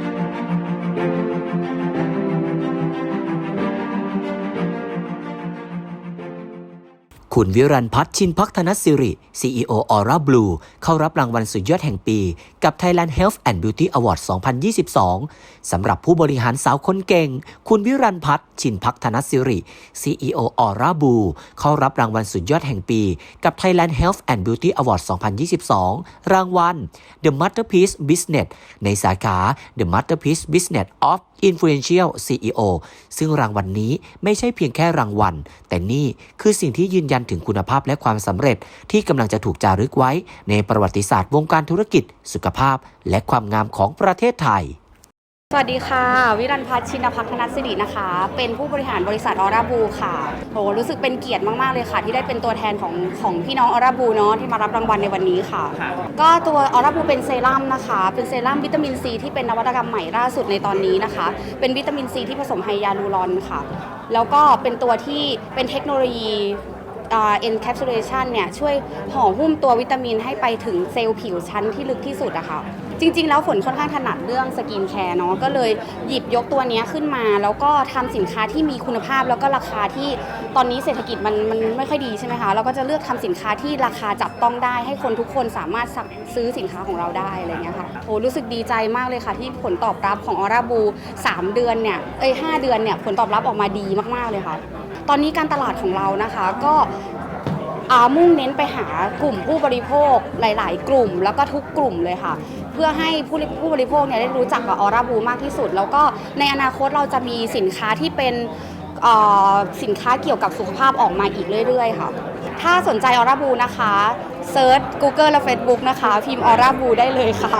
Thank you. คุณวิรันพัฒชินพักธนสิริ CEO Aura Blue เข้ารับรางวัลสุดยอดแห่งปี กับ Thailand Health and Beauty Award 2022 สำหรับผู้บริหารสาวคนเก่ง คุณวิรันพัฒชินพักธนสิริ CEO Aura Blue เข้ารับรางวัลสุดยอดแห่งปี กับ Thailand Health and Beauty Award 2022 รางวัล The Masterpiece Business ในสาขา The Masterpiece Business of Influential CEO ซึ่งรางวัลนนี้ไม่ใช่เพียงแค่รางวัล แต่นี่คือสิ่งที่ยืนยันถึงคุณภาพและความสำเร็จ ที่กำลังจะถูกจารึกไว้ ในประวัติศาสตร์วงการธุรกิจ สุขภาพ และความงามของประเทศไทย สวัสดีค่ะ วิรันพัฒน์ชินพักธนสิรินะคะ เป็นผู้บริหารบริษัทออร่าบูค่ะโหรู้สึกเป็นเกียรติมาก ๆ เลยค่ะ ที่ได้เป็นตัวแทนของของพี่น้องออร่าบูเนาะที่มารับรางวัลในวันนี้ค่ะ ก็ตัวออร่าบูเป็นเซรั่มนะคะ เป็นเซรั่มวิตามินซีที่เป็นนวัตกรรมใหม่ล่าสุดในตอนนี้นะคะ เป็นวิตามินซีที่ผสมไฮยาลูรอนค่ะ แล้วก็เป็นตัวที่เป็นเทคโนโลยีอ่า encapsulation เนี่ยช่วยห่อหุ้มตัววิตามินให้ไปถึงเซลล์ผิวชั้นที่ลึกที่สุดอะค่ะ จริง ๆ แล้วฝนค่อนข้างถนัดเรื่องสกินแคร์เนาะก็เลยหยิบยกตัวเนี้ยขึ้นมา แล้วก็ทำสินค้าที่มีคุณภาพแล้วก็ราคาที่ตอนนี้เศรษฐกิจมันมันไม่ค่อยดีใช่ไหมคะเราก็จะเลือกทำสินค้าที่ราคาจับต้องได้ ให้คนทุกคนสามารถสั่งซื้อสินค้าของเราได้อะไรเงี้ยค่ะโอ้รู้สึกดีใจมากเลยค่ะ ที่ผลตอบรับของออร่าบู3เดือนเนี่ยเอ้ย5เดือนเนี่ยผลตอบรับออกมาดีมากๆเลยค่ะ ตอนนี้การตลาดของเรานะคะก็มุ่งเน้นไปหากลุ่มผู้บริโภคหลาย ๆ กลุ่ม แล้วก็ทุกกลุ่มเลยค่ะ พื่อให้ผู้ผู้บริโภคเนี่ยได้รู้จักกับออร่าบูมากที่สุด แล้วก็ในอนาคตเราจะมีสินค้าที่เป็นสินค้าเกี่ยวกับสุขภาพออกมาอีกเรื่อย ๆ ค่ะ ถ้าสนใจออร่าบูนะคะเซิร์ช Google และ Facebook นะคะ พิมพ์ออร่าบูได้เลยค่ะ